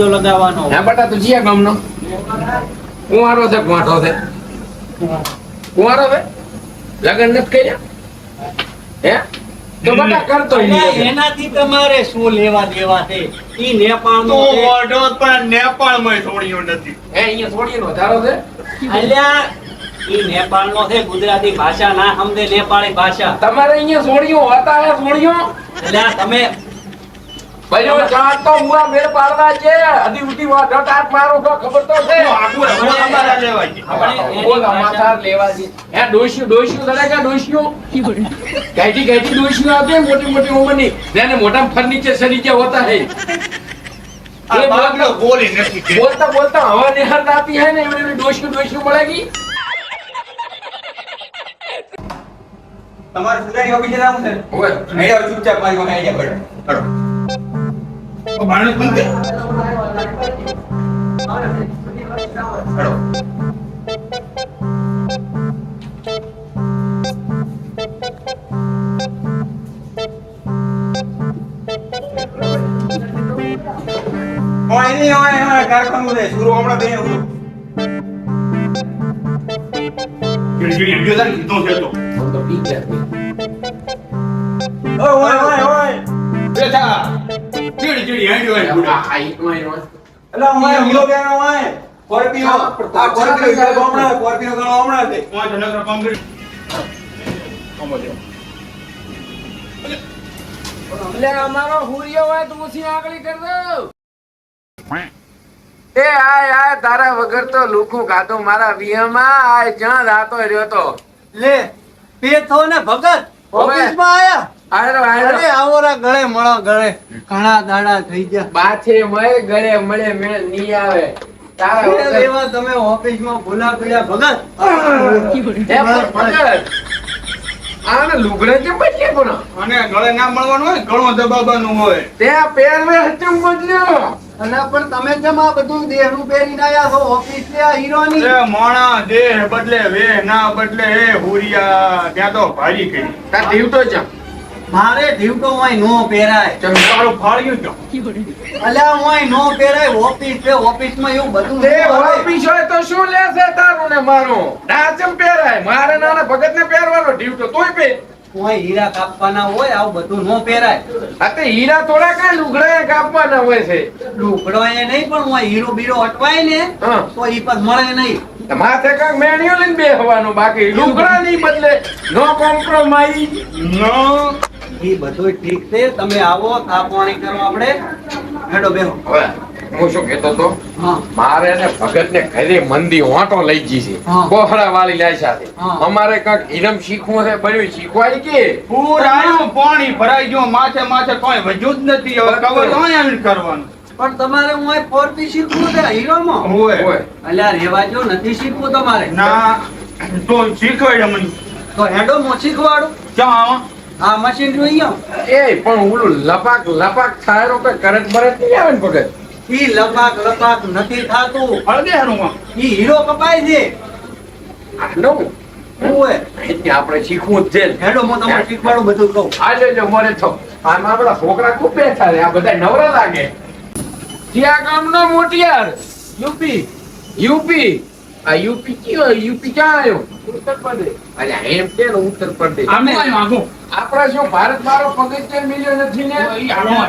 Hero લગાવવાનો હા બટા તું જીયા ગામનો. કુંવારો છે કુંવારો છે. કુંવારો છે? લગન નથી કર્યા? હે? તો બટા કરતો એટલે. એનાથી તમારે શું લેવા દેવા છે? ઈ નેપાળ નો ઓઢો પણ નેપાળમાં છોડ્યો નથી. હે અહીંયા થોડી વધારો છે? અલ્યા ઈ નેપાળ નો છે ગુજરાતી ભાષા ના સમજે નેપાળી ભાષા. તમારે અહીંયા સોડિયો હતા સોડિયો અલ્યા તમે ભાઈઓ ચાર તો મુરા મેર પાડવા છે. અધી ઉઠી વાત ટાટ મારો તો ખબર તો છે. તો આગળ અમારા લેવાય છે. આપણે બોલ ભાષા- લેવા છે. હે ડોશિયું ડોશિયું દડે કે ડોશિયું? ગાઈટી ગાઈટી ડોશિયું આવતી મોટી મોટી ઉંમરની. જેને મોટા ફર્નિચર સરીકે હોતા હે. બોલી નથી બોલતા બોલતા હવા નિહાર આતી હે ને એમને ડોશિયું ડોશિયું મળેગી તમારે સુધારી ઓફિસે જવું છે? ઓય નહીં ચૂપચાપ મારી પાસે આઈ જા હળો. તો માણસ નથી હળો. ઓય નહીં ઓય ઓય કારખાનું છે સુરો હમણાં બે હું ચીડી હંડ્યો તારી કીધો છે તો. તો પી ગયા ઓય ઓય ઓય ઓય બેઠા. ચીડી ચીડી હંડ્યો હે આ બુડા. હાઈટમાં એનો અલા ઓય હીરો બેન ઓય સ્કોર્પિયો આ સ્કોર્પિયો ગણો હમણાં સ્કોર્પિયો ગણો હમણાં છે. વાંચો નકર કોંક્રીટ. આમ જ. એટલે અમારો હુરિયો હોય તો ઉસી આગળી કર દો એ આય આય તારા વગર તો લુખું ખાધું મારા વિયમાં. આય જ્યાં રાતો રહ્યો તો. લે પેથો ને ભગત. ઓફિસમાં આયા. આયરો અરે આયરો આવો રા ગળે મળો ગળે. ઘણા દાડા થઈ ગયા. બાથે મળે ગળે મળે મેળ નહીં આવે. તારા એ વગર લેવા તમે ઓફિસમાં ભૂલા પડ્યા ભગત. એ પણ ભગત, આને લુગડે કેમ બદલે પણ અને ગળે ના મળવાનું હોય ગળો દબાવવાનું હોય. તે પહેરવે હચમ બદલ્યો અને પણ તમે કેમ આ બધું દેહનું પહેરીને આયા છો ઓફિસ ને આ હીરોની? એ મોણા દેહ બદલે વે ના બદલે એ હુરિયા ત્યાં તો ભારી કરી. તા દીવ તો જા. મારે ઢીવટો હોય નો પહેરાય. ચમ તારું ફાળ્યું તો અલ્યા હોય નો પહેરાય ઓફિસ છે ઓફિસમાં એવું બધું તે ઓફિસ હોય તો શું લેશે તારું ને મારું? ડાચમ પહેરાય? મારે નાના ભગત ને પહેરવાનો ઢીવટો તોય પહેર કોઈ હીરા કાપવાના હોય આવું બધું નો પહેરાય. આ તે હીરા થોડા કાંઈ લુગડા કાપવાના હોય છે. લુગડો એ નહીં પણ હોય હીરો બીરો અટવાય ને હા. તો ઈ પર મળે નહીં. માથે કાંઈક મેણિયો લઈને બેહવાનું બાકી. લુગડા બદલે નો કોમ્પ્રોમાઈઝ નો. એ બધું ઠીક છે. તમે આવો ચા પાણી કરો આપણે. હેડો બેહો. હું શું કહેતો તો મારે ને ભગત ને ઘરે મંદી ઓટો લઈ ગઈ છે. કોહરા વાળી લાય સાથે અમારે કંઈક ઈરમ શીખવું છે બન્યું શીખવાય કે? પૂરાયું પાણી ભરાઈ ગયું માથે માથે કોઈ વજૂદ નથી. હવે કવર કોઈ કરવાનું? પણ તમારે હું અહીં ફોરથી શીખવું છે હીરોમાં? હોય. હોય. અલ્યા રેવા જો નથી શીખવું તમારે. ના તો શીખવાડે મને. તો હેડો મો શીખવાડું. ક્યાં આ મશીન જોઈએ એ પણ ઓલું લપાક લપાક થાયરો કે કઈ કરંટ બરંટ નહીં આવે ને પગે ઈ લપાક લપાક નથી થાતું. હળદે હારું ઈ હીરો કપાય છે. નો ઓય આપણે શીખવું જ છે. હેડો મો તમને શીખવાડું બધું કહું. આ લેજો મોરે થો. આમાં આપણા છોકરા ખૂબ બેઠા છે. આ બધા નવરા લાગે. ક્યાં ગામનો મોટિયાર યુપી યુપી આ યુપી કયો? યુપી ક્યાં આવ્યો? ઉત્તર પ્રદેશ. અરે એમ કે ઉત્તર પ્રદેશ. આમ આગો આપણા શું ભારત મારો પગથિયે મિલ્યો નથી ને?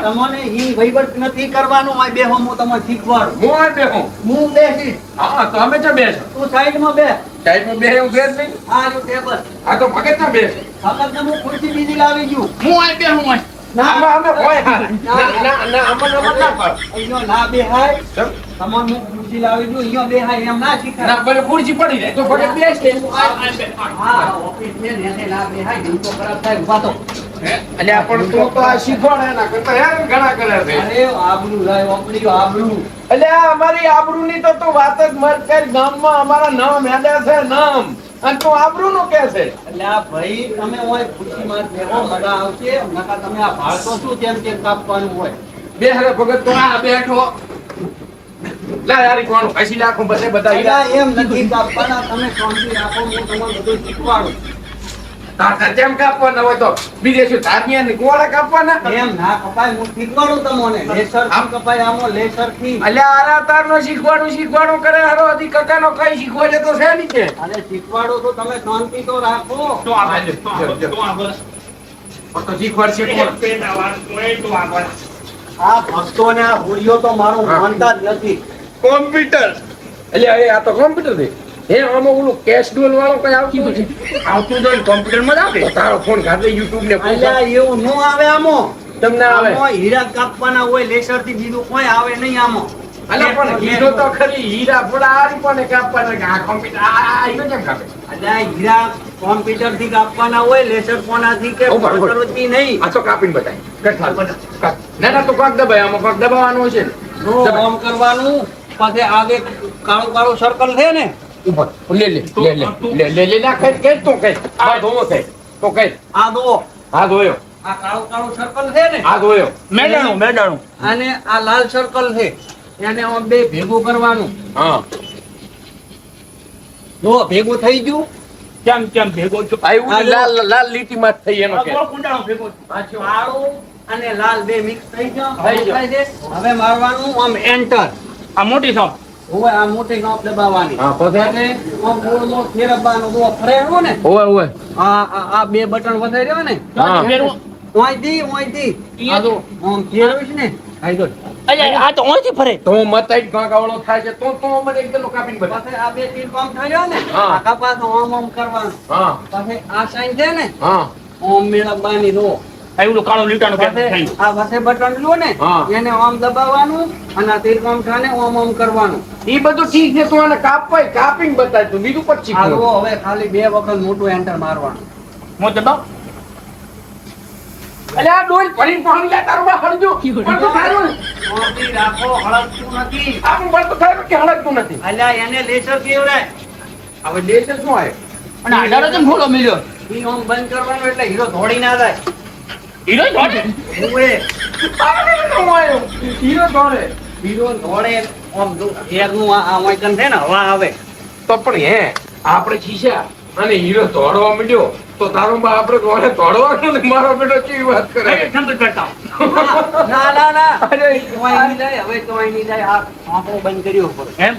તમને ઈ વહીવટ નથી કરવાનો આ બેહો હું તમને શીખવાડ. હું આ બેહું? હું બેસી હા તો અમે તો બેસો. તું સાઈડમાં બે. ટાઈપમાં બે હું બેસ નહીં? હા જો ટેબલ. આ તો ભગત ના બેસે ફકત હું ખુરશી બીજી લાવી ગયું. હું આ બે હું અમે. ના ના ના અમને અમને ના પાડ. અહીંયા ના બેહાય. ચમ. હું ખુરશી લાવી દઉં અહીંયા બેહાય એમ ના શીખાય. ના ભલે ખુરશી પડી જાય તો ભગત બેસ. લે હા ઓફિસ ને ને ના બેહાય દિલ તો ખરાબ થાય ઊભા તો. એટલે પણ તું તો આ શીખવાડે એના કરતા હેરાન ઘણા કરે છે. અરે આબરૂ રાય ઓપડી આબરૂ. એટલે આ અમારી આબરૂની તો તું વાત જ મત કર ગામમાં અમારા નામ યાદ છે નામ. અને તું આબરૂનું કે છે. એટલે આ ભાઈ તમે હોય ખુરશીમાં બેહો મજા આવશે. નકા તમે આ ભાળતો શું તેમ તેમ કાપવાનું હોય. બે હરે ભગત તો આ બેઠો. લા યારી કોણ? હસી નાખું બધે બધા એમ નથી કાપવાના. તમે શાંતિ રાખો હું તમને બધું શીખવાડું. તાર તાર કાપવાના હોય તો બીજે શું ધાર્મિયા ને કાપવાના? એમ ના કપાય હું શીખવાડું તમને. લેસર કપાય આમો? લેસરથી. અલ્યા આરા તાર નો શીખવાડું શીખવાડું કરે હારો અધી કકા નો કઈ શીખવાડે તો છે નહીં છે અને શીખવાડું તો તમે શાંતિ તો રાખો. તો આગળ તો આગળ તો આગળ તો શીખવાડશે કોણ? પેટા વાર તો આગળ આ ભક્તોને આ તો મારું. માનતા જ નથી. કોમ્પ્યુટર. એટલે એ આ તો કોમ્પ્યુટર છે. હે આમાં ઓલું કેશ ડોલ વાળો કઈ આવતું નથી આવતું તો કોમ્પ્યુટરમાં જ આવે તારો ફોન ખાતે યુટ્યુબ ને પૂછો. અલ્યા એવું નો આવે આમો. તમને આવે? હીરા કાપવાના હોય લેસરથી બીજું કોઈ આવે નહીં આમો. અલે પણ હીરો તો ખરી હીરા આ રીપોને કાપવાના? કે આ કોમ્પ્યુટર આ હીરો કેમ કાપે? અલ્યા હીરા કોમ્પ્યુટરથી કાપવાના હોય લેસર કોનાથી કે ઊભા, ઊભા. પથ્થરથી નહીં. આ તો કાપીને બતાય. કઠલા ના ના તો કાક દબાય આમાં કાક દબાવવાનું છે. ને નો. કરવાનું પછી આગે કાળું કાળું સર્કલ છે ને લે લે લે લે લે લે લે ના કઈ કઈ તું કઈ. આ ધોવો કઈ. તો કઈ. આ ધોવો. હા ધોયો. આ કાળું કાળું સર્કલ છે ને? આ ધોયો. મેડાણું મેડાણું. અને આ લાલ સર્કલ છે. એને આમ બે ભેગું કરવાનું. હા. જો ભેગું થઈ ગયું? કેમ કેમ ભેગો છો? આવ્યું લાલ લાલ લીટી માં થઈ એનો કે કુંડાળો ભેગો છું. પાછો આળો અને લાલ બે મિક્સ થઈ ગયો. થઈ ગયો. હવે મારવાનું આમ એન્ટર આ મોટી શોપ હવે આ મોટી નોટ દબાવવાની. હા પછી અને આમ ગોળનો ફેરવવાનો જો ફરેવો ને. આ આ આ બે બટન વધારી રહ્યો ને. હા. ફેરવો. ઓયથી ઓયથી આ જો આમ ફેરવીશ ને. આઈ જો અલ્યા, આ તો ઓયથી ફરે. તો મતાઈ ગાગાવળો થાય છે તો તો મને એક કાપીને બતા પછી આ બે તીર કામ થયો ને. હા. આ કપાસનો આમ આમ કરવાનું. હા. પછી આ સાઈન છે ને. હા. આમ મેળવવાની જો આ ઓલું કાળું લીટાનું થાય? આ વસે બટન લો ને એને ઓમ દબાવવાનું અને તીર કામ થાને ઓમ ઓમ કરવાનું. ઈ બધું ઠીક છે તું આને કાપાય કાપીને બતાય તું બીજું પછી આ જો હવે ખાલી બે વખત મોટું એન્ટર મારવાનું. મોં દબાવ. અલે આ ડોલ ભરીને પાણી લે તારું બા હળજો. પણ તો થારું ને. રાખો હળગતું નથી. આપણું બળ તો કે હળગતું નથી? અલ્યા એને લેસર કેવડાય હવે દેશ શું આવે અને આધાર જ ફોડો મળ્યો ઈ બંધ કરવાનો એટલે હીરો ધોડી ના જાય. હીરો. ઉએ તારે શું આવ્યું? હીરો દોડે હીરો દોડે આમ જો એરનું આ આ વાંકન છે ને હવા આવે. તો પણ હે આપણે ખીસ્યા અને હીરો દોડવા માંડ્યો. તો તારો બા આપણે દોડે દોડવાનું ને મારો બેટો કેવી વાત કરે? ઠંડુ કરતા. ના ના ના. અરે. તોય નહીં જાય હવે તોય નહીં જાય. આ આંખો બંધ કર્યો પડે એમ?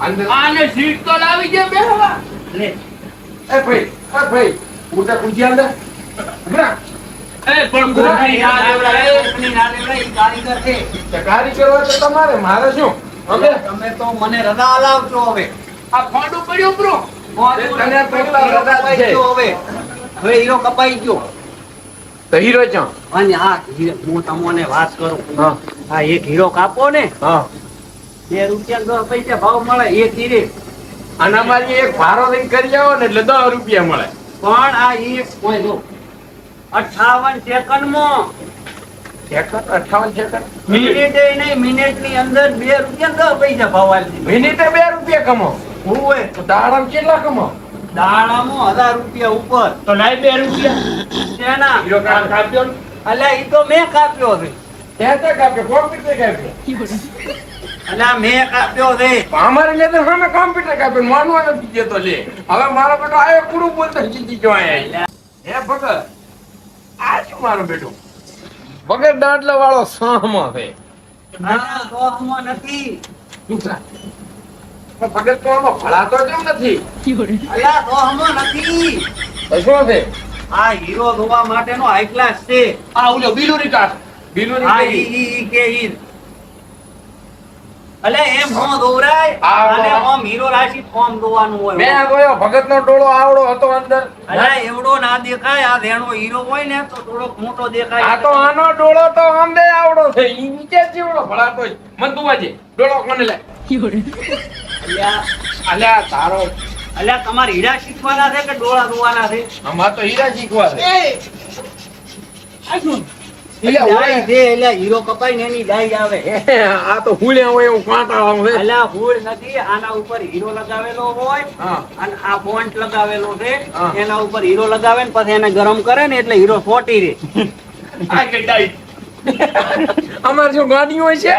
અંદર આને સીટ તો લાવી દે બે હવા. લે. એ ભાઈ એ ભાઈ કુંજી હમણાં ચકારી કરવા તો તમારે મારે શું? હવે? તમે તો મને રજા લાવજો હવે. આ ફોંડું પડ્યું બ્રો તને તો એટલા હીરો રજા કપાઈ છે. ગયો હવે. હવે હીરો કપાઈ ગયો. તો હીરો ચા અને આ હું તમને વાત કરું. હા. આ એક હીરો કાપો ને. હા. બે રૂપિયા દસ પૈસા ભાવ મળે એક હીરે. આનામાંથી એક ભારો લઈને કરી આવો ને એટલે દસ રૂપિયા મળે. પણ આ એક કોઈ જો અઠાવન સેકન્ડમાં. સેકન્ડ? અઠાવન સેકન્ડ? મિનિટે નહીં મિનિટની અંદર બે રૂપિયા દસ પૈસા ભાવ મિનિટે બે રૂપિયા કમો. હોય તો દાડામાં કેટલા કમો? દાડામાં હજાર રૂપિયા ઉપર. તો લાય બે રૂપિયા. તેના હીરો કામ કાપ્યો અલ્યા ઈ તો મેં કાપ્યો છે. ત્યાં ત્યાં કાપ્યો. કોમ્પ્યુટર કાપ્યો? અલ્યા મેં કાપ્યો છે. અમારે ને તો સામે કોમ્પ્યુટર કાપ્યો માનવા નથી લે. હવે મારો બેટો આયો પૂરું બોલતો જીતી ગયો અહીંયા. હે ભગત આ શું મારો બેટો. વગર દાંડલા વાળો સામો છે ના દોહમાં નથી. દુસરા. ભગત તો આમાં ભળાતો કેમ નથી? અલ્યા દોહમાં નથી. શું છે? આ હીરો ધોવા માટેનો હાઈ ક્લાસ છે. આ ઓલો બિલુરી કાઢ બિલુરી ઈ ઈ કે ઈ અલે એમ હો દોરાય અને ઓમ હીરો રાશિ ફોર્મ દોવાનું હોય. મેં ગયો ભગત નો ડોળો આવડો હતો અંદર? અલ્યા એવડો ના દેખાય આ ધેણો હીરો હોય ને તો થોડોક મોટો દેખાય. આ તો આનો ડોળો તો આંબે આવડો છે ઈ નીચે જીવડો ભળાતો મન તું ડોળો કોને લે અલ્યા અલ્યા તારો. અલ્યા તમારે હીરા શીખવાના છે કે ડોળા ધોવાના છે? આમાં તો હીરા શીખવા છે. આ શું? એટલે એટલે હીરો કપાઈ ને એની ડાઈ આવે. આ તો હુળ્યા હોય એવું કાંટા આવે અલ્યા ભૂલ નથી આના ઉપર હીરો લગાવેલો હોય અને આ બોન્ટ લગાવેલો છે. એના ઉપર હીરો લગાવે ને પછી એને ગરમ કરે ને એટલે હીરો ફોટી રે આ કે ડાઈ અમારે જો ગાડી હોય છે.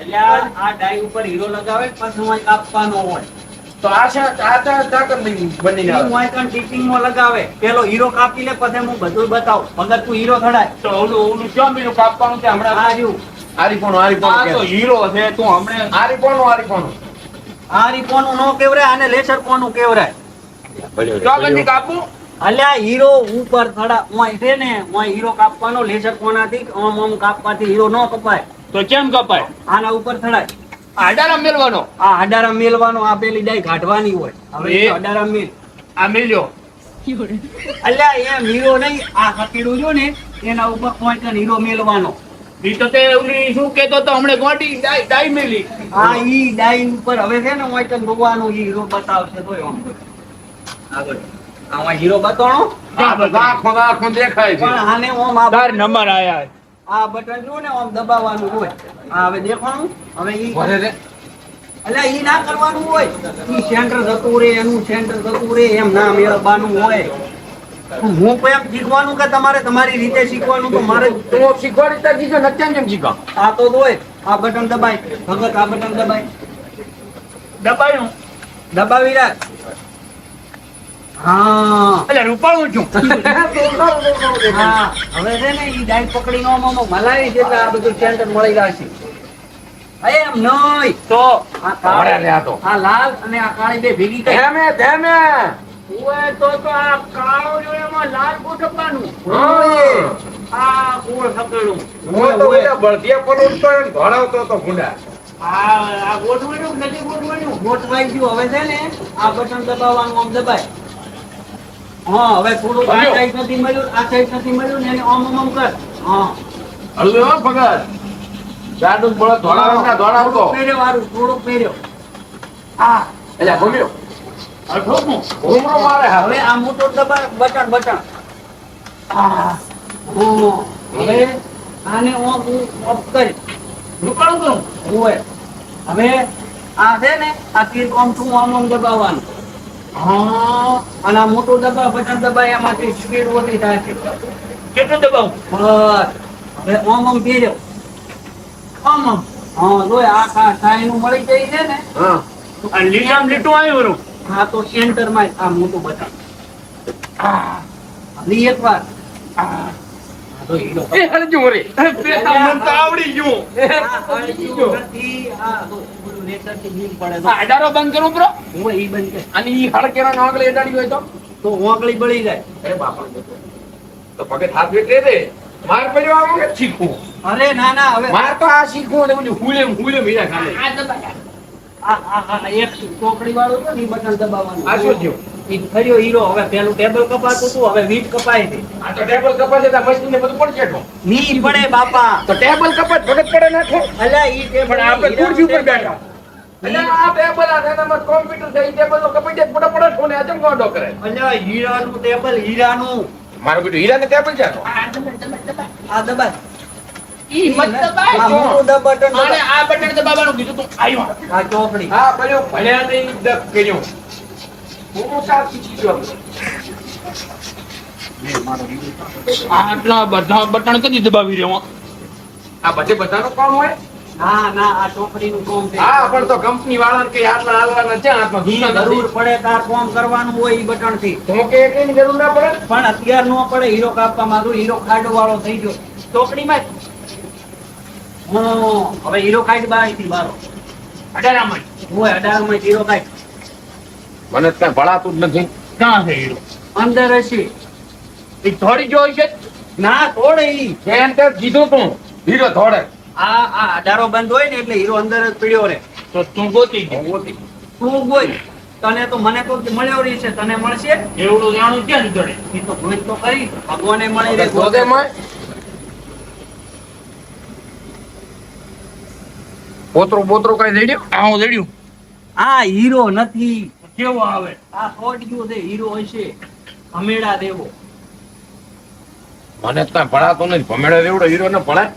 અલ્યા આ ડાઈ ઉપર હીરો લગાવે પછી કાપવાનો હોય. તો આ શા આ બનીને ઈ આવે. મોય કણ ટીચિંગમાં લગાવે. પેલો હીરો કાપી લે પછી હું બધું બતાવ. ભગત તું હીરો થડાય તો ઓલું ઓલું ક્યાં બીજું કાપવાનું છે હમણાં? આ રહ્યું આરીફોનું આ તો હીરો છે તું હમણે આરીફોનું આરીફોનું આ નો કેવરાય અને લેસર કોનું કેવરાય ચોકનથી કાપું અલ્યા હીરો ઉપર થડા ઓય છે ને ઓય હીરો કાપવાનો લેસર કોનાથી ઓમ ઓમ કાપવાથી હીરો નો કપાય. તો કેમ કપાય? આના ઉપર થડાય આડારા મેલવાનો આ આડારામ મેલવાનો આ પેલી ડાઈ કાઢવાની હોય. હવે? એ. મેલ આ મેલ્યો અલ્યા એ હીરો નહીં આ ખતીડું જો ને એના ઉપર પોઈન્ટ હીરો મેલવાનો ઈ તો તે ઓલી શું કેતો તો હમણે ગોટી ડાઈ ડાઈ મેલી. હા ઈ ડાઈ ઉપર હવે છે ને કણ ભગવાનનો હીરો બતાવશે તો એમ. આગળ. આમાં હીરો બતાવો. આ બધા આંખો આંખો દેખાય છે. પણ આને ઓમ આ તાર નંબર આયા. આ બટન જો ને આમ દબાવવાનું હોય. આ હવે દેખાણું? હવે ઈ એટલે ઈ ના કરવાનું હોય. ઈ સેન્ટર જતું રે એનું સેન્ટર જતું રે એમ ના મેળવવાનું હોય. હું કોઈ એમ શીખવાનું કે તમારે તમારી રીતે શીખવાનું? તો મારે તો શીખવાડી તા જીજો નત્યાન જેમ શીખવા? આ તો હોય આ બટન દબાય. ભગત આ બટન દબાય. દબાયું. દબાવી રાખ. હા. એટલે રૂપાળું છું. હા. હવે છે ને એ ડાઈ પકડીને આમ આમ મલાવી છે એટલે આ બધું સેન્ટર મળી જશે. એમ નહીં. તો? આ ભરે કાળી રે આ તો. આ લાલ અને આ કાળી બે ભેગી કરી ધેમે ધેમે. ઓય તો તો આ કાળો જો એમાં લાલ ગોઠવવાનું. આ ગોળ સકડું હું તો ઓલા બળદિયા પર ઉડતો હોય ભણાવતો તો ગુંડા. આ આ નથી ગોઠવણું ગોઠવાઈ ગયું. હવે છે ને આ બટન દબાવવાનું આમ દબાય. હા હવે થોડુંક આ સાઈડ નથી મળ્યું આ સાઈડ નથી મળ્યું ને એને આમ આમ આમ કર. હા. હલ્લો હો જાડું બળદ ધોળા રંગના ધોળાવતો થોડુંક પહેર્યો હારું, થોડુંક પહેર્યો. હા. એટલે ભૂમ્યો ઘૂમરો મારે હવે આ મોટો દબા બટન બટન હા. હવે આને ઓમ ઓફ કરી. રૂપાળું કરું? હવે આ છે ને આ તીર આમ શું આમ દબાવવાનું. હા અને આ મોટું દબા બટન દબાય એમાંથી સ્પીડ ઓછી થાય છે. કેટલું દબાવ? બસ. હવે ઓમ ઓમ ફેર્યો ઓમ ઓમ. હા જોય આ કા સાઈનું મળી જાય છે ને. હા. આ લીલામ લીટું આવ્યું રો હા તો સેન્ટરમાં આ મોટું બટન હજી એક વાર આ તો હીરો એ હલજો રે પેલા મન તો આવડી ગયું. આ હળિયું નથી, આ તો બધું નેચરથી બીમ પડે આ તો. અડારો બંધ કરું બ્રો હું ઈ બંધ કર. અને ઈ હળકેરા નાગલે એડાડી હોય તો? તો ઓગળી બળી જાય. અરે બાપા તો પગે હાથ વેટે દે. માર પડ્યો આવો કે શીખવું અરે ના ના હવે માર તો આ શીખવું ને બધું હુલે હુલે મીરા ખાલે. આ આ આ એક ચોકડી વાળું છે ને બટન દબાવવાનું. આ શું થયું? ઈ ખર્યો હીરો. હવે પેલું ટેબલ કપાતું હતું હવે વીટ કપાય છે. આ તો ટેબલ કપાશે તા મશીન ને બધું પડશે તો. ની પડે બાપા. તો ટેબલ કપાસ ભગત પડે નાખે. અલ્યા ઈ ટેબલ આપણે ખુરશી ઉપર બેઠા. મારું બેટું હીરા ને ટેબલ છે આ દબાય ઈ મત દબાય. આ જો. મોટું દ- બટન દબાય. આ બટન દબાવવાનું કીધું તું આવ્યો આ ચોકડી હા નહીં કર્યો. ગયો. આટલા બધા બટન કદી દબાવી રહ્યો? આ બધે બધાનો કામ હોય? ના ના આ ચોકડીનું કામ છે. હા પણ તો કંપની વાળાને કઈ આટલા હાલવાના છે હાથમાં ઈ જરૂર પડે તાર કામ કરવાનું હોય ઈ બટનથી તો કે એકની જરૂર ના પડે? પણ અત્યાર નો પડે હીરો કાપવા માંગુ હીરો ખાડો વાળો થઈ ગયો. હં, હવે હીરો કાઢ બાયથી બારો. અડારામાં હોય અઢારમાં હીરો કાઢ મને કઈ ભળાતું જ નથી. ક્યાં છે હીરો? અંદર હશે એ થોડી જોઈ છે? ના થોડે ઈ. કેમ તે કીધું તું. હીરો થોડે આ આ અઢારો બંધ હોય ને એટલે હીરો અંદર જ પીડ્યો રે તો તું ગોતી તું ગોઈ. તને તો મને તો મળ્યો રહી છે તને મળશે? એવડું જાણું ક્યાં નીકળે એ તો ગોઈ તો કરી ભગવાને મળી રહે. મળે? પોતરું બોતરું કઈ દઈ હા આ હું દડ્યું આ હીરો નથી. કેવો આવે? આ સોડિયો દે હીરો હશે. ભમેડા દેવો. મને તો ભણાતો નથી. ભમેડો દેવડો હીરો ને ભણાય?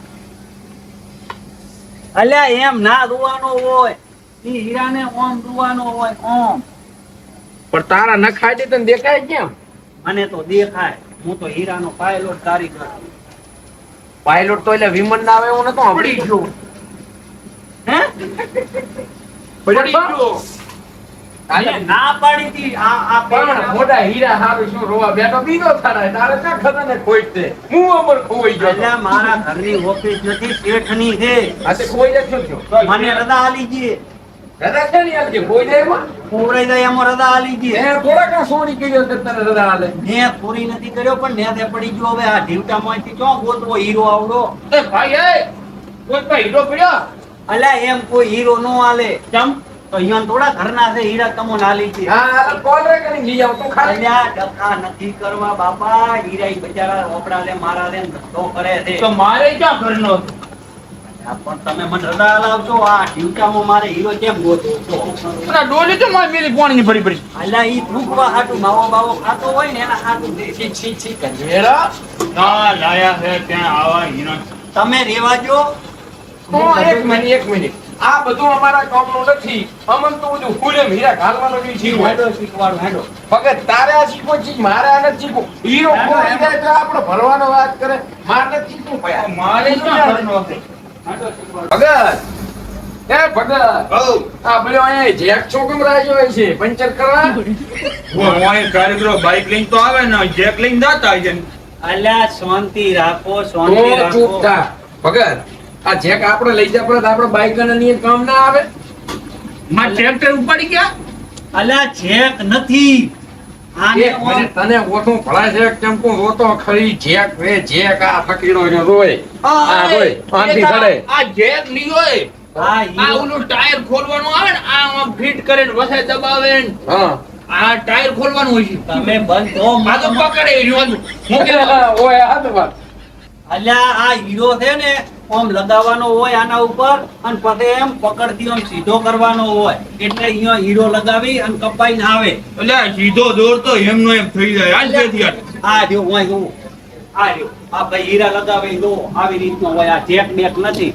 અલ્યા એમ ના રૂવાનો હોય ઈ હીરાને ઓમ રૂવાનો હોય ઓમ. પણ તારા નખાય દે તને દેખાય કેમ? મને તો દેખાય. હું તો હીરાનો પાયલોટ કારીગર પાયલોટ તો એટલે વિમન ના આવે એવું નતો પડી ગયો. હે? પડી ગયો. ના પાડી આ આ પણ મોટા હીરા હારું શું રોવા? બેઠો બીજો થારા તારે ક્યાં ખબર ને ખોઈ છે? હું અમર ખોઈ ગયો અલ્યા મારા ઘરની ઓફિસ નથી શેઠની છે. આ તે ખોઈ જ શું મને રજા આલી છે. રજા છે ને યાર ખોઈ જાય એમાં? કોવરાઈ જાય એમાં રજા આલી છે. એ થોડા કા સોની કર્યો તે તને રજા આલે મેં પૂરી નથી કર્યો પણ નેતે પડી ગયો. હવે આ ઢીવટામાંથી ચો ગોતવો હીરો આવડો? એ ભાઈ એ કોઈ હીરો પડ્યો? અલ્યા એમ કોઈ હીરો નો આલે કેમ? તો અહીંયા થોડા ઘરના છે હીરા તમો નાલી છે. હા કોલ રે કરી લઈ આવ તું ખાલી અલ્યા ડકા નથી કરવા બાપા. હીરા ઈ બચારા રોપડા લે મારા લે ધંધો કરે છે. તો મારે ક્યાં ઘરનો? પણ તમે મને રડા લાવજો આ ઢીવટામાં મારે હીરો કેમ ગોતો છો? અને આ ડોલી તો મારી મેલી પાણીની ભરી ભરી. અલ્યા ઈ ભૂખવા હાટુ માવો બાવો ખાતો હોય ને એના હાટુ દે. છી છી છી કંજેરા ના લાયા છે ત્યાં આવા હીરો. તમે રેવા જો એક મિનિટ એક મિનિટ. આ બધું અમારા કામનું નથી. અમન તો બધું ફૂલે હીરા ઘાલવાનો બી જીવ હેડો શીખવાડો હેડો ભગત તારે આ શીખવો છે મારે આ નથી શીખવું. હીરો કોઈ જાય તો આપણે ભરવાનો વાત કરે. મારે નથી શીખવું ભયા મારે ક્યાં ભરવાનો? ભગત. એ ભગત. આ પેલો અહીંયા જેક ચોકમ રાખ્યો હોય છે પંચર કરવા. હું કાર્યક્રમ બાઈક લઈને તો આવે ને જેક લઈને જાતા છે અલ્યા શાંતિ રાખો તો શાંતિ ચૂપ રાખો. થા ભગત આ જેક આપણે લઈ જાય પડે આપણે બાઈક અને નિયમ કામ ના આવે. માં ટ્રેક્ટર ઉપાડી ગયા? અલ્યા છેક નથી. આને તને ઓઠું ભળાય છે કેમ રોતો ખરી. જેક રે જેક આ ફકીડો ને રોય આ રોય આંધી સડે આ જેક નહીં હોય. આ આ ઓલું ટાયર ખોલવાનું આવે ને આ ફિટ કરીને વસે દબાવે ને. હા. આ ટાયર ખોલવાનું હોય છે. તમે બંધ થો આ તો પકડે રહ્યું હું કે ઓય હાથ અલ્યા આ હીરો છે ને આમ લગાવવાનો હોય આના ઉપર અને પછી એમ પકડતી આમ સીધો કરવાનો હોય. એટલે અહીંયા હીરો લગાવી અને કપાઈને આવે. એટલે સીધો દોરતો એમનો એમ થઈ જાય. આ જેથી. આ રહ્યો હોય જુઓ. આ જો આ ભાઈ હીરા લગાવે જો આવી રીતનો હોય. આ જેક બેક નથી.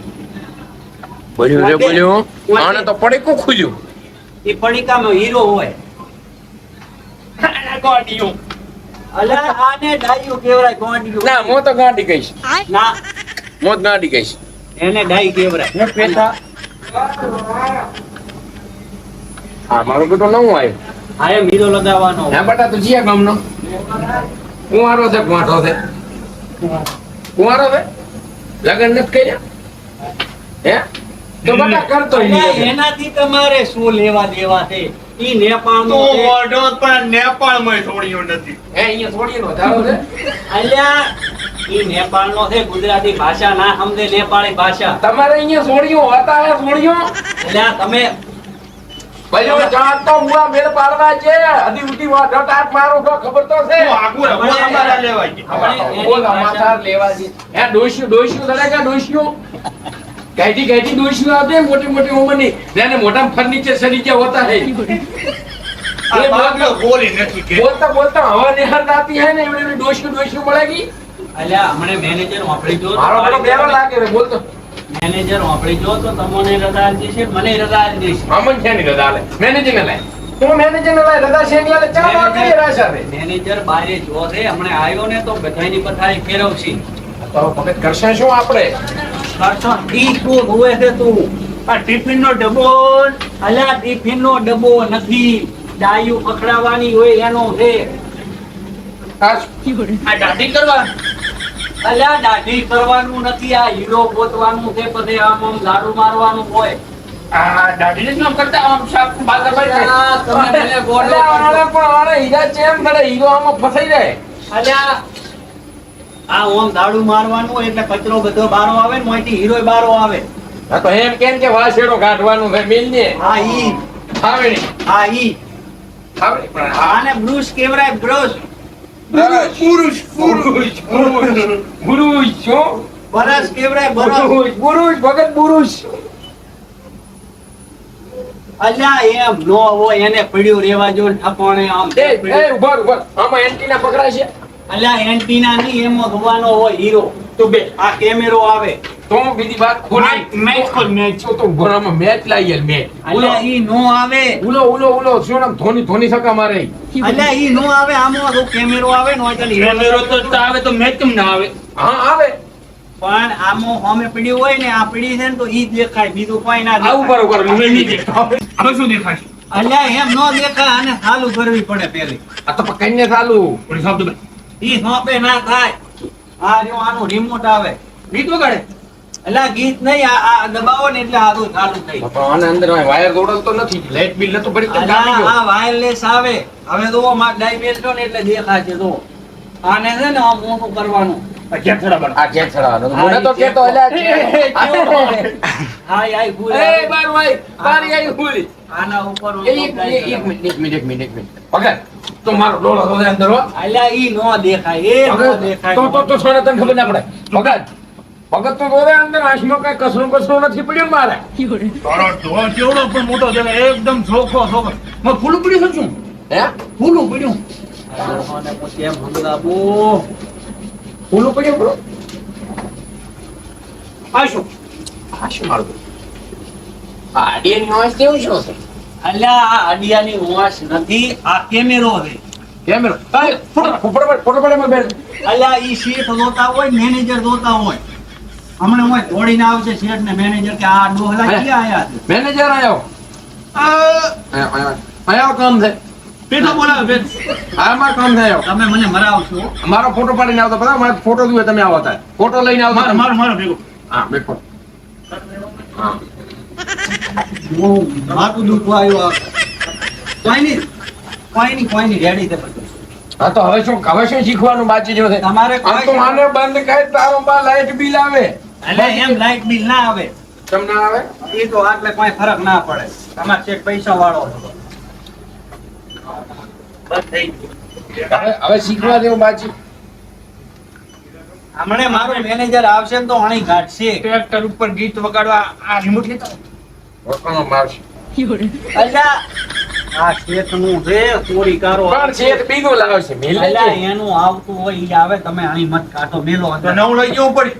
બોલ્યું રે બોલ્યું. આને તો પડીકું ખુલ્યું. એ પડીકામાં હીરો હોય. ગોડિયું અલ્યા આને ડાયું કહેવાય ગોડિયું ના હું તો ગાંડી કહીશ. ના. હું જ ગાંડી કહીશ એને ડાઈ કેવરા. હા મારું બેટો નવું આવ્યું આ મીરો લગાવવાનો. હે બટા તું જીયા ગામનો. કુંવારો છે કુંવાટો છે. કુંવારો છે? લગન નથી કર્યા? હે? તો બટા કરતો એનાથી તમારે શું લેવા દેવા છે? ઈ નેપાળ તો છે. પણ નેપાળમાં થોડીઓ નથી. હે અહીંયા થોડી નો ધારો છે. અલ્યા ઈ નેપાળનો છે ગુજરાતી ભાષા ના સમજે નેપાળી ભાષા. તમારે અહીંયા સોડિયો હતા હે સોડિયો અલ્યા તમે ભાઈઓ જાત તો મુઆ મેળ પાડવા છે. અધી ઉઠી વાત ટાટ મારો તો ખબર તો છે. તો અમારા છે. લેવા છે. હે કે ડોસ્યું ગાઈડી દોષ ના આવते મોટી મોટી ઉંમરની. જેને મોટા ફર્નિચર સડી ગયા હોતા હે. બોલતા બોલતા હવા નિહાર ને અલ્યા હમણે મેનેજર વાપરી જો તો મારો બેરો લાગે રે બોલતો મેનેજર વાપરી જો તો તમને રજા આપી મને રજા આપી દેશે આમન છે ની રજા આલે. મેનેજર ને લાય. મેનેજર ને લાય રજા છે ની આલે. ચા વાત કરી રાશા રે મેનેજર બારે જો છે હમણે આવ્યો ને તો બધાયની બધાય ફેરવશી. તો કરશે શું આપણે? કરશો ઈ તું રોવે છે તું. આ ટિફિન નો ડબ્બો અલ્યા ટિફિન નો ડબ્બો નથી. ડાયું પકડાવાની હોય એનો છે. આ આ દાઢી કરવા? અલ્યા દાઢી કરવાનું નથી આ હીરો ગોતવાનું છે પછી આમ આમ ઝાડુ મારવાનું હોય. આ દાઢી કરતા? આમ સાફ. તમે ગોળો હીરા ચેમ કરે? હીરો આમાં ફસાઈ જાય. અલ્યા આ ઓમ દાડુ મારવાનું એટલે કચરો બધો બારો આવે ને મોટી હીરો બારો આવે. હા તો એમ કેમ કે વાસેડો કાઢવાનું છે મિલને હા ઈ. ખાવણી હા ઈ. ખાવણી પણ આને બ્રુશ કેવરાય બ્રુશ. પુરુષ પુરુષ. પુરુષ પુરુષ. છો બરસ કેવરાય બરસ. પુરુષ ભગત પુરુષ. અલ્યા એમ નો હોય એને પડ્યું રેવા જો ને ઠકોણે આમ. એ ઉભર ઉભર આમાં એન્ટીના પકડાય છે. અલ્યા એન્ટીના ની એમ ધોવાનો હોય હીરો તો બે આ કેમેરો આવે. તો બીજી વાત ખોલી. મેચ ખોલ મેચ તો ઘરમાં મેચ યાર મેચ અલ્યા ઈ નો આવે. ઉલો ઉલો ઉલો શું નામ? ધોની ધોની સકા મારે. અલ્યા ઈ નો આવે આમાં તો કેમેરો આવે નો હોય કેમેરો તો તો આવે તો મેચ કેમ ના આવે? હા આવે. પણ આમો હોમે પડી હોય ને આ પડી છે ને તો ઈ દેખાય. બીજું કોઈ ના આવું બરોબર ઉપર ઉપર મને નહીં દેખાય. હવે શું દેખાય અલ્યા એમ નો દેખાય અને ચાલુ કરવી પડે પેલી આ તો પકડીને ચાલુ ઈ સોંપે ના થાય. આ જો આનું રિમોટ આવે. ગીત વગાડે અલ્યા ગીત નહીં આ આ દબાવો ને એટલે આનું ચાલુ થઈ પણ આને અંદર વાયર જોડેલ નથી. લાઇટ બિલ નતું ભરી તો કાપી આ વાયરલેસ આવે. હવે તો માં ડાયમેલ છો ને એટલે દેખાશે તો આને છે ને આમ મોટું કરવાનું. આ જેટ ચડાવવાનો. મને તો કેતો અલ્યા છે. હા આઈ ભૂલ એ બાર ભાઈ બારી આના ઉપર એ એક એક- એક મિનિટ એક મિનિટ એક મિનિટ એક મિનિટ. પકડ. તો મારો ડોળો તો અંદર અલ્યા ઈ નો દેખાય એ નો દેખાય. તો તો તો સોને તને ખબર ના પડે. પકડ પકડ તો જોડે અંદર આંખમાં કઈ કસરું કસરું નથી પડ્યું મારે. તારો ઢોળ કેવડો પણ મોટો છે એકદમ ચોખ્ખો ચોખ્ખો મને ફૂલું પડ્યું છે હે? ફૂલું પડ્યું પછી ફૂલું પડ્યું bro? આ શું? મારું? આ કેવું શું છે? અલ્યા આ અડિયાની વાંસ નથી આ કેમેરો છે. કેમેરો? ફોટો ફોટો પાડ, ફોટો બેન. અલ્યા ઈ શેઠ જોતા હોય મેનેજર જોતા હોય. હમણાં હોય દોડીને આવશે શેઠ ને મેનેજર કે આ ડોહલા ક્યાં આયા છે? મેનેજર આવ્યો આયો, કામ છે. પેલો બોલાવે બેન. આમાં કામ છે તમે મને મરાવશો. મારો ફોટો પાડીને આવતો બધા મારે ફોટો જોઈએ તમે આવો તાર ફોટો લઈને આવતા મારો મારો મારો ભેગો. હા બે હા હું. માથું દુખવા આવ્યો આ. કોઈ નહીં કોઈ નહીં કોઈ નહીં રેડી છે હા તો હવે શું હવે શું શીખવાનું બાકી જો છે? તમારે આ તો કોઈ આને બંધ કરી તારો બા લાઈટ બિલ આવે. એટલે એમ લાઈટ બિલ ના આવે. તમને ના આવે? એ તો આટલે કોઈ ફરક ના પડે. તમારે ચેક પૈસા વાળો બસ થઈ ગયું. હવે હવે શીખવા જેવું બાકી. હમણે મારો મેનેજર આવશે ને તો અણી ઘાટશે. ટ્રેક્ટર ઉપર ગીત વગાડવા આ રિમોટ લેતા વખાણો મારશે. અલ્યા આ શેઠનું છે ચોરીકારો પણ શેઠ બીજું લાવશે મિલ અલ્યા એનું આવતું હોય ઈ આવે તમે અહીં મત કાઢો મેલો તો અંદર. લઈ જવું પડે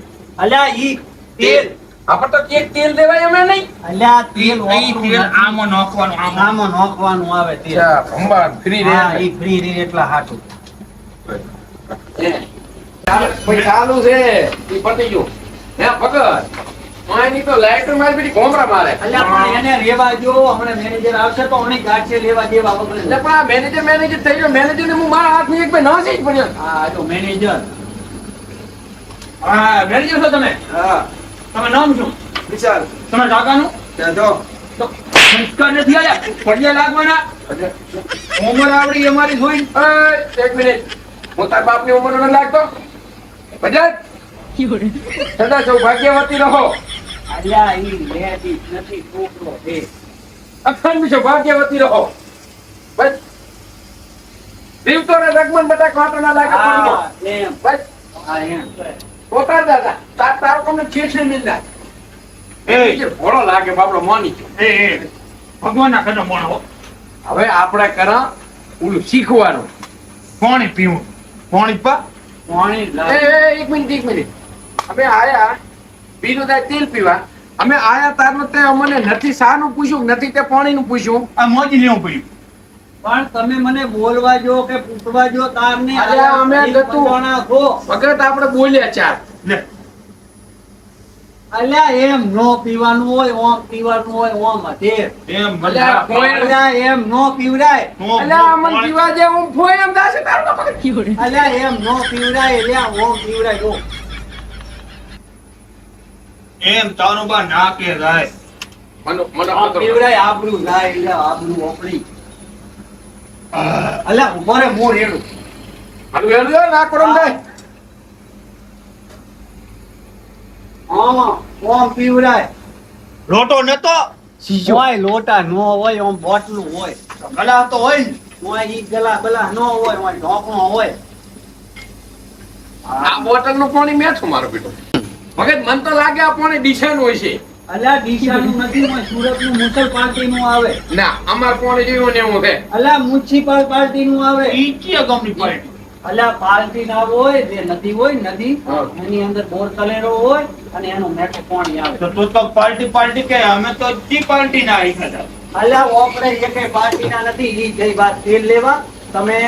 અલ્યા ઈ તેલ. આપણે તો એક તેલ દેવાય અમે નહીં. અલ્યા તેલ ઈ તેલ નથી. આમાં નાખવાનું આમાં. આમાં આવે તેલ. અચ્છા ભંબાર ફ્રી હા ઈ ફ્રી રે એટલા હાટું. ચાલુ છે. ઈ પતી ગયું. હે પકડ આની તો લાઈટર મારી બેટી ઘોંઘરા મારે. અલ્યા પણ એને રેવા જો હમણાં મેનેજર આવશે તો હણી કાઢશે લેવા દેવા વગર. એટલે પણ આ મેનેજર મેનેજર થઈ ગયો. મેનેજર ને હું મારા હાથની એક બે નાસી જ પડ્યો. હા જો મેનેજર હા મેનેજર છો તમે? હા. તમે નામ શું? વિશાલ. તમારા કાકાનું? ત્યાં તો. સંસ્કાર નથી આયા પડ્યા લાગવાના? ઉંમર આવડી અમારી જોઈ અય, એક મિનિટ. હું તાર બાપની ઉંમરનો નથી લાગતો. બજાજ સદા સૌભાગ્યવતી રહો. અલ્યા ઈ લેડીઝ નથી છોકરો છે. અખંડ સૌભાગ્યવતી રહો. બસ. જીવતો ને રગમન બધા કાંટો ના લાગે બસ. હા દાદા તાર તારો તમને છેછે મિલતા એ ભોળો લાગે બાપડો મોની. એ એ ભગવાનના કદમ મોણો હવે આપણે કરા ઓલું શીખવાનું. પાણી પીવું. પાણી પા. પાણી એ એક મિનિટ એક મિનિટ. અમે આયા. બીજું થાય તેલ પીવા. અમે આયા તારનો તે અમને નથી શાનું પૂછ્યું નથી તે પાણીનું પૂછ્યું. આ મોજી લેવું પડ્યું. પણ તમે મને બોલવા જો કે પૂછવા જો તારને અલ્યા, અમે જતું. વગર આપણે બોલ્યા ચાર. લે. અલ્યા એમ નો પીવાનું હોય ઓમ પીવાનું હોય ઓમ હતે એમ અલ્યા, કોઈ- એમ નો પીવડાય અલ્યા અમને પીવા જે હું ફોય એમ દાસે તારો પકડ. અલ્યા એમ નો પીવડાય અલ્યા ઓમ પીવડાય જો એમ તારું બા નાકે જાય. મને મને ઓમ પીવડાય આબરૂ જાય અલ્યા આબરૂ ઓપડી મોર એનું હાલું હેલું હેલું ના કરો ને ભાઈ. ઓમ ઓમ લોટો નતો? હોય લોટા નો હોય ઓમ બોટલું હોય. ગલા તો હોય ને. હોય ઈ ગલા બલા નો હોય હોય ઢોકણો હોય. આ બોટલનું પાણી મેં છું મારો બેટું મગજ મન તો લાગે આપણને પાણી ડીશાનું હોય છે. અલ્યા ડીસાનું નથી હોય સુરતનું મુસલ પાર્ટીનું આવે. ના અમાર પાણી જેવું ને એવું છે. અલ્યા મ્યુનિસિપલ પાર્ટીનું આવે. ઈ કયા ગામની પાર્ટી? અલ્યા પાર્ટી ના હોય જે નદી હોય નદી એની અંદર બોર તલેરો હોય અને એનું મેઠું પાણી આવે. તો તું તો પાર્ટી પાર્ટી કે અમે તો જી પાર્ટી ના આવી અલ્યા ઓપરે એકે પાર્ટી ના નથી ઈ જઈ વાત તેલ લેવા તમે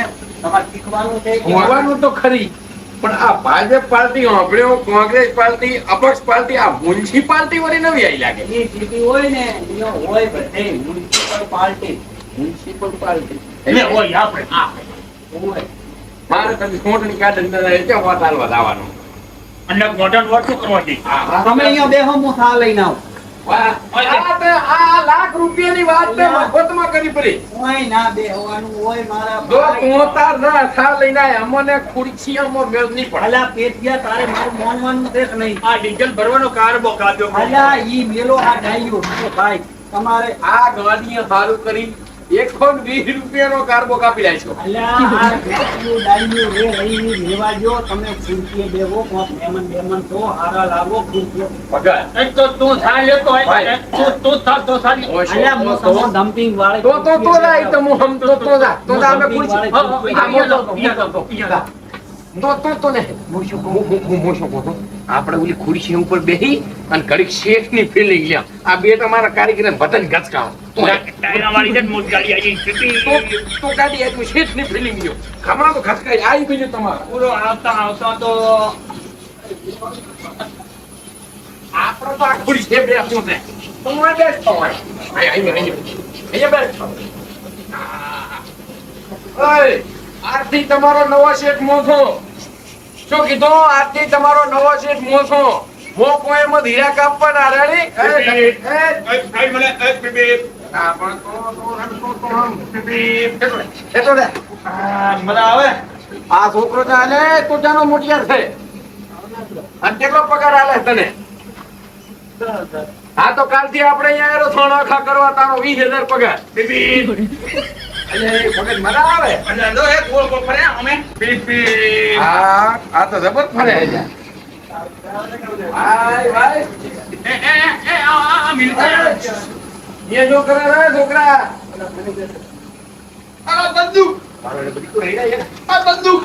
તમારે શીખવાનું છે કે તો ખરી. પણ આ ભાજપ પાર્ટી સાંભળ્યો કોંગ્રેસ પાર્ટી અપક્ષ પાર્ટી આ મ્યુનિસિપાલિટી વળી નવી આવી લાગે. એ જીતી હોય ને એ હોય બધે મ્યુનિસિપલ પાર્ટી મ્યુનિસિપલ પાર્ટી. લે હોય આપણે. હા હોય. મારે તમે ચૂંટણી કાઢે ને રહે છે હોટલ લાવવાનો અને મોઢાનો વોટ શું કરવા તમે અહીંયા બેહો હું લઈને આવું. આ લાખ રૂપિયાની વાત તે મફતમાં કરી પડી. ઓય ના બેહવાનું હોય મારા જો ભાઈ. ના થા લઈને આય, અમને ખુરશીઓમાં મેળ નહીં પડે. અલા પેટિયા તારે મારું મોનવાનું છે નહીં. આ ડીઝલ ભરવાનો કારબો કાપ્યો અલા ઈ મેલો આ ડાયું ભાઈ તમારે આ ગાડીએ સારું કરી એકસો ને વીસ રૂપિયાનો કાર્બો કાપી લાવશો અલા આ પેટિયું ડાયું રે રહી લેવા જો તમે ખુરશીએ બેહો કોક મહેમાન તો હારા લાવો ખુરશીએ. એક તો તું થા લેતો હોય તું તું થા તો સારી અલા હું તમને ડમ્પિંગ વાળી તો તો તો જા, ઈ હમ તો તો જા. તો જા, અમે ખુરશી. હા, હા, આ અહીંયા મોટો. તો, અહીંયા તો, અહીંયા તો. તો તો તો ને મોશો મોશો કહું? હું- હું- હું શું કહું? છું? આપણે ઓલી ખુરશી ઉપર બેહી અને ઘડીક શેઠની feeling લ્યો. આ બે તમારા કારીગરને બટન ગચકાવો. તો ને ગાડી લ્યો. તો આવી બીજું તમારે પૂરો આવતા આવતા તો આપણે તો આ ખુરશીએ બેસવું છે. તમે બેસતો હોય. અહીંયા તમારો નવો શેઠ મોસો શું કીધું આજથી તમારો નવો શેઠ મો પોએમાં ધીરા કાપવાના રેડી. એ, એ, એ, ભાઈ મને એ, બે, બે. આ છોકરો ચાલે તો જાનો મોટિયાર છે. અને કેટલો પગાર આલે તને? હા તો કાલથી આપણે અહીંયા એરો ખા કરવા તારો વીસ હજાર પગાર. છોકરા બંદૂક. બંદૂક.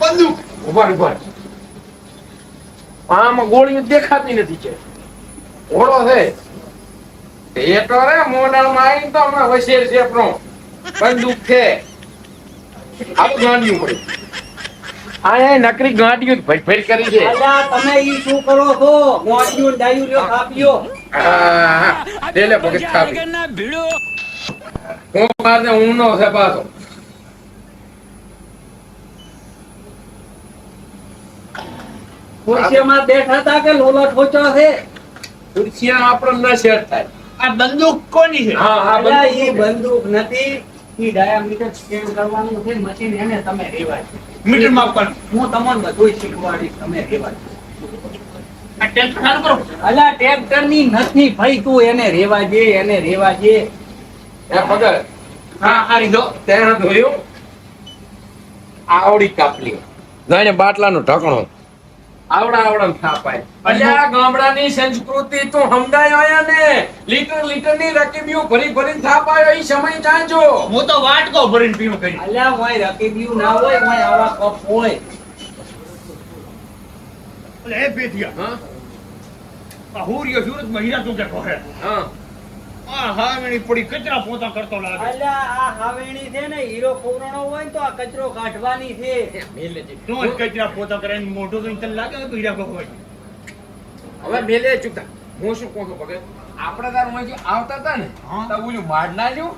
બંદૂક. ઊભા ઊભા. આમાં ગોળીઓ દેખાતી નથી કે. ઘોડો છે. એ તો રે મોડલમાં આવીને તો હમણાં હોશિયાર છે આપણો. બંદૂક છે. આવું ગાંડિયું પડી આ નકરી ભરી ભરી કરી છે. અલ્યા તમે ઈ શું કરો છો? મોડિયું ડાયું લ્યો કાપ્યો હા, લે લે ભગત ખાવી. હું મારને ઊંડો છે પાછો. ખુરશીમાં બેઠા હતા કે લોલા ઠોચો છે? ખુરશીમાં આપણને ન શેર થાય. આ બંદૂક કોની છે? હા હા એ બંદૂક નથી. ઈ ડાયામીટર સ્કેલ કરવાનું છે મશીન એને તમે રેવાય મીટર માપન હું તમને બધું શીખવાડીશ તમે રેવાય આ ટેન્શન ના કરો. અલા ટ્રેક્ટરની નથી ભાઈ તું એને રેવા દે એને રેવા દે. એ ભગત હા આ રીધો ત્યાં ધોયું. આવડી કાપલી. જાણે બાટલાનું ઢકણો. આવડા આવડા થાપાય અલ્યા ગામડાની સંસ્કૃતિ તો સમજાય આયા ને લીટર લીટરની રકીબીઓ ભરી ભરીને થાપાયો એ સમય જાજો હું તો વાટકો ભરીને પીવું કરી અલ્યા હોય રકીબીઓ ના હોય હોય આવા કપ હોય. એટલે એ હા. આ હુરિયો સુરત મહિના તું કે કહે? હા. આ હાવેણી પડી કચરા પોતા કરતો લાગે. અલ્યા આ હાવેણી છે ને હીરો પૂરણો હોય ને તો આ કચરો કાઢવાની છે. તું જ કચરા પોતા કરે ને મોઢું તો તને લાગે તો હીરા કહો હવે મેલે ચૂકતા હું શું કહું છું ભગત આપણે તાર અહીંથી આવતા હતા ને તો બોલ્યું માડ ના લ્યું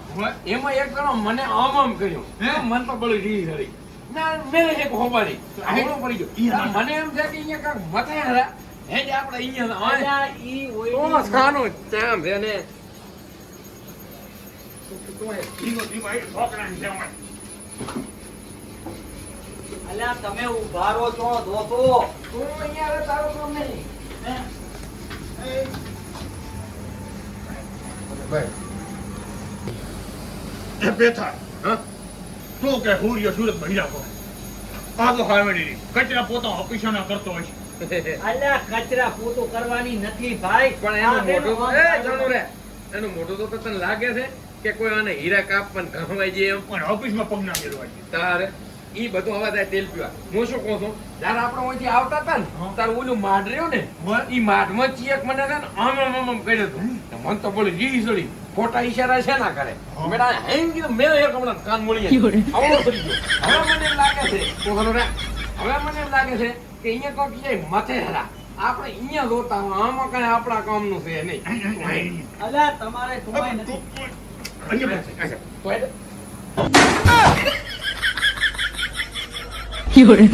એમાં એક જણો મને આમ આમ કર્યો. હે? મન તો બળી રીહ હરી ના મેલે એક હોબારી આવડું પડી ગયો. મને એમ છે કે અહીંયા કાંઈક મથે હરા. હે જ આપણે અહીંયા હોય. ઈ તો ઓયડી- સાનું ચામ છે ને ધીમો ધીમો એ છોકરાને જેમ અલ્યા તમે ઊભા રહો છો ધોતો તું. અહીંયા રહે, તારું કામ નહીં. એ બેઠા હા? તું કે હુરિયો સુરતમાં હીરા કહો આ કચરા પોતા ઓફિસના કરતો હોય છે. અલ્યા કચરા પોતો કરવાની નથી ભાઈ. પણ આ એનું મોઢું એ જાણું રે એનું મોઢું તો તને લાગે છે? કે કોઈ આને હીરા કાપવાને ઘણવાય છે એમ. પણ ઓફિસમાં પગ ના મેળવાય તારે ઈ બધું હવે થાય તેલ પીવા. હું શું કહું છું? જયારે આપણે અહીંથી આવતા હતા ને. તારે ઓલું માડ રહ્યું ને. ઈ માઢમાં ચિયક મને છે ને આમ આમ આમ કર્યો હતો મને તો બોલી જી સળી ખોટા ઈશારા છે ના કરે. મેડા હેંગ કીધું મેં એક હમણાં કાન મળી આવડો કરી ગયો હવે મને એમ લાગે છે તું ખરો રે હવે મને એમ લાગે છે કે અહીંયા કોક ક્યાંય માથે હરા. આપણે અહીંયા જોતા આમાં કઈ આપણા કામનું છે નહીં. અલ્યા તમારે નથી 아니, 아니, 아니. 뭐야? 이거를.